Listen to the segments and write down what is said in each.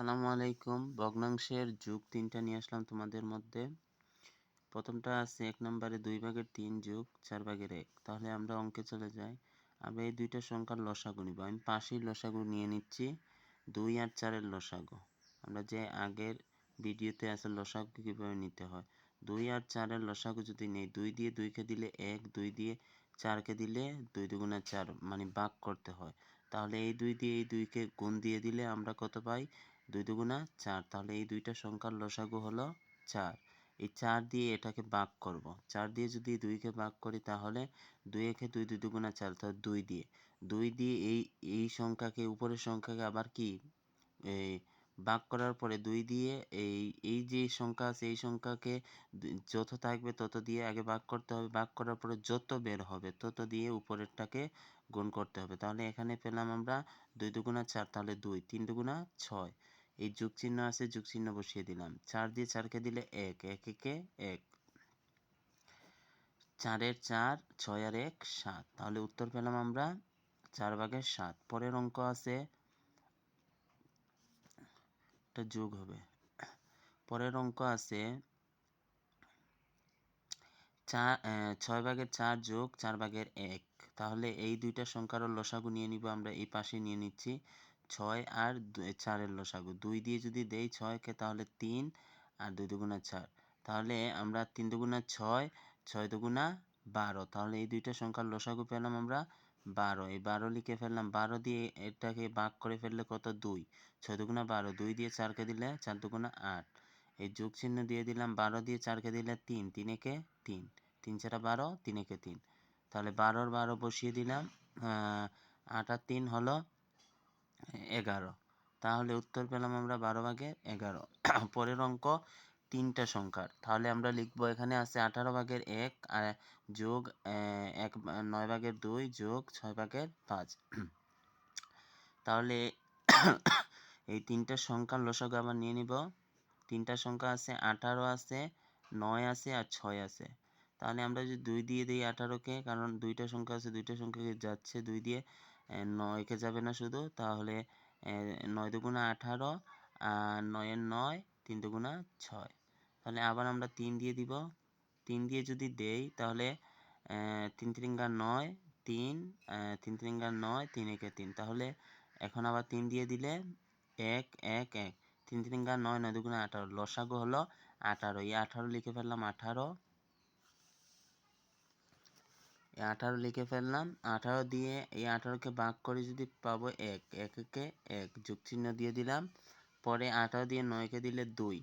আসসালামু আলাইকুম। ভগ্নাংশের যুগ তিনটা নিয়ে আসলাম তোমাদের মধ্যে। প্রথমটা আছে এক নম্বরে দুই ভাগের তিন যুগ, চার ভাগের এক। তাহলে আমরা অঙ্কে চলে যাই। আমরা এই দুইটা সংখ্যার লসাগু নিব। আমি পাশের লসাগু নিয়ে নিচ্ছি, দুই আর চারের লসাগু। আমরা যে আগের ভিডিওতে আছে লসাগু কীভাবে নিতে হয়? দুই আর চারের লসাগু যদি নেই, দুই দিয়ে দুইকে দিলে এক, দুই দিয়ে চারকে দিলে দুই দুগুণে চার মানে ভাগ করতে হয়। তাহলে এই দুই দিয়ে এই দুইকে গুণ দিয়ে দিলে আমরা কত পাই? দুই দুগুণা চার। তাহলে এই দুইটা সংখ্যার লসাগু হলো চার। এই চার দিয়ে এটাকে ভাগ করব। চার দিয়ে যদি দুইকে ভাগ করি তাহলে দুই একে দুই দুই দুগুণা চার, তাহলে দুই দিয়ে। দুই দিয়ে এই এই সংখ্যাকে, উপরের সংখ্যাকে আবার কি? এই ভাগ করার পরে দুই দিয়ে এই এই যে সংখ্যা আছে, এই সংখ্যাকে যত থাকবে তত দিয়ে আগে ভাগ করতে হবে। ভাগ করার পরে যত বের হবে তত দিয়ে উপরেরটাকে গুণ করতে হবে। তাহলে এখানে পেলাম আমরা দুই দুগুণা চার, তাহলে দুই। তিন দুগুণা ছয়। এই যুগ চিহ্ন আছে যুগ চিহ্ন বসিয়ে দিলাম। চার দিয়ে চারকে দিলে এক এক, একে এক। চারের চার, ছয় আর এক, সাত। তাহলে উত্তর পেলাম আমরা চার ভাগের সাত। পরের অঙ্ক আছে, একটা যোগ হবে। পরের অঙ্ক আছে, চার ছয় ভাগের চার যোগ চার ভাগের এক। তাহলে এই দুইটা সংখ্যারও লসাগু নিয়ে নিব আমরা, এই পাশে নিয়ে নিচ্ছি। ছয় আর চারের লসাগু। দুই দিয়ে যদি দেই ছয়কে তাহলে তিন আর দুই দুগুণা চার। তাহলে আমরা তিন দুগুণা ছয় ছয় দুগুণা বারো। তাহলে এই দুইটা সংখ্যার লসাগু পেলাম আমরা বারো। এই বারো লিখে ফেললাম, বারো দিয়ে এটাকে ভাগ করে ফেললে কত? দুই। ছয় দুগুণা বারো, দুই দিয়ে চারকে দিলে চার দুগুণা আট। এই যোগ চিহ্ন দিয়ে দিলাম, বারো দিয়ে চারকে দিলে তিন। তিন একে তিন। তিন চারা বারো, তিন একে তিন। তাহলে বারোর বারো বসিয়ে দিলাম আট আর তিন হলো এগারো। তাহলে উত্তর পেলাম আমরা বারো ভাগের এগারো। পরের অঙ্ক তিনটা সংখ্যার। তাহলে আমরা লিখব এখানে আছে আঠারো ভাগের এক আর যোগ এক, নয় ভাগের দুই যোগ ছয় ভাগের পাঁচ। তাহলে এই তিনটা সংখ্যার লসক আবার নিয়ে নিব। তিনটা সংখ্যা আছে আঠারো আছে, নয় আছে আর ছয় আছে। তাহলে আমরা যদি দুই দিয়ে দিই আঠারোকে, কারণ দুইটা সংখ্যা আছে, দুইটা সংখ্যাকে যাচ্ছে দুই দিয়ে নয়কে যাবে না শুধু? তাহলে নয় দুগুণা আঠারো আর নয়ের নয় তিন দুগুণা ছয়। তাহলে আবার আমরা তিন দিয়ে দিব। তিন দিয়ে যদি দেই, তাহলে তিন তিরিঙ্গা নয়, তিন তিন তিরিঙ্গা নয়, তিন একে তিন। তাহলে, এখন আবার তিন দিয়ে দিলে এক এক এক। তিন তিরিঙ্গা নয় নয় দুগুণা আঠারো। লসাগু হলো আঠারো। এই আঠারো লিখে ফেললাম আঠারো। আঠারো লিখে ফেললাম। আঠারো দিয়ে এই আঠারোকে ভাগ করে যদি পাবো এক, এককে এক যুগ চিহ্ন দিয়ে দিলাম। পরে আঠারো দিয়ে নয়কে দিলে দুই।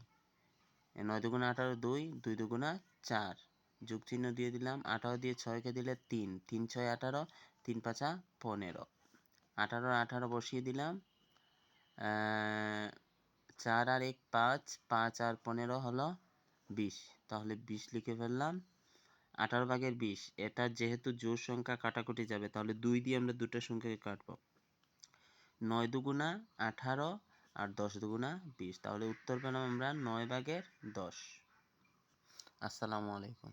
নয় দুগুণা আঠারো দুই দুই দুগুণা চার। যুগ চিহ্ন দিয়ে দিলাম। আঠারো দিয়ে ছয়কে দিলে তিন। তিন, ছয়, আঠারো, তিন, পাঁচা পনেরো। আঠারো আঠারো বসিয়ে দিলাম। চার আর এক, পাঁচ পাঁচ আর পনেরো হলো বিশ। তাহলে বিশ লিখে ফেললাম। আঠারো ভাগের বিশ, এটা যেহেতু জোর সংখ্যা কাটাকুটি যাবে, তাহলে দুই দিয়ে আমরা দুটো সংখ্যাকে কাটবো। নয় দুগুণা আঠারো আর দশ দুগুণা বিশ, তাহলে উত্তর পেলাম আমরা নয় ভাগের দশ। আসসালামু আলাইকুম।